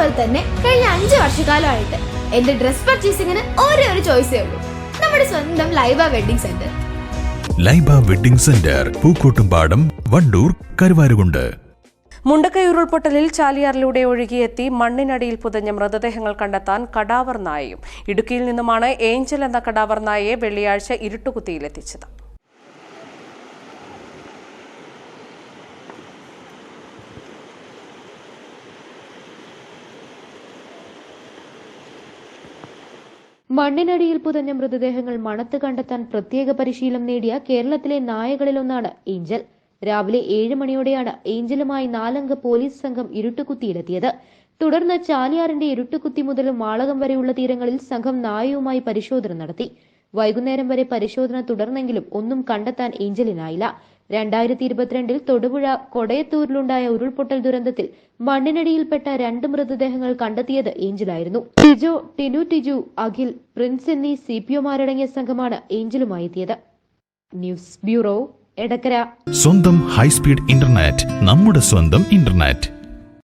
അതുപോലെ തന്നെ കഴിഞ്ഞ അഞ്ച് വർഷക്കാലമായിട്ട് എന്റെ ഡ്രസ് പർച്ചേസിങ്ങിന് ഒരേ ഒരു ചോയ്സേ ഉള്ളൂ. നമ്മുടെ സ്വന്തം Laiba wedding centre. Laiba wedding centre Pookkottumpadam Wandoor Karuvarakundu. Mundakkai ഉരുൾപൊട്ടലിൽ ചാലിയാറിലൂടെ ഒഴുകിയെത്തി മണ്ണിനടിയിൽ പുതഞ്ഞ മൃതദേഹങ്ങൾ കണ്ടെത്താൻ കടാവർ നായയും ഇടുക്കിയിൽ നിന്നുമാണ് ഏഞ്ചൽ എന്ന കടാവർ നായയെ വെള്ളിയാഴ്ച ഇരുട്ടുകുത്തിയിലെത്തിച്ചത്. മണ്ണിനടിയിൽ പുതഞ്ഞ മൃതദേഹങ്ങൾ മണത്ത് കണ്ടെത്താൻ പ്രത്യേക പരിശീലനം നേടിയ കേരളത്തിലെ നായകളിലൊന്നാണ് ഏഞ്ചൽ. രാവിലെ ഏഴ് മണിയോടെയാണ് ഏഞ്ചലുമായി നാലംഗ പോലീസ് സംഘം ഇരുട്ടുകുത്തിയിലെത്തിയത്. തുടർന്ന് ചാലിയാറിന്റെ ഇരുട്ടുകുത്തി മുതൽ മാളകം വരെയുള്ള തീരങ്ങളിൽ സംഘം നായയുമായി പരിശോധന നടത്തി. വൈകുന്നേരം വരെ പരിശോധന തുടർന്നെങ്കിലും ഒന്നും കണ്ടെത്താൻ ഏഞ്ചലിനായില്ല. രണ്ടായിരത്തി ഇരുപത്തിരണ്ടിൽ തൊടുപുഴ കൊടയത്തൂരിലുണ്ടായ ഉരുൾപൊട്ടൽ ദുരന്തത്തിൽ മണ്ണിനടിയിൽപ്പെട്ട രണ്ട് മൃതദേഹങ്ങൾ കണ്ടെത്തിയത് ഏഞ്ചലായിരുന്നു. ടിജോ ടിനു ടിജു അഖിൽ പ്രിൻസ് എന്നീ സി പി ഒമാരടങ്ങിയ സംഘമാണ് ഏഞ്ചലുമായി എത്തിയത്. News bureau Edakkara. സ്വന്തം ഹൈസ്പീഡ് ഇന്റർനെറ്റ് നമ്മുടെ സ്വന്തം ഇന്റർനെറ്റ്.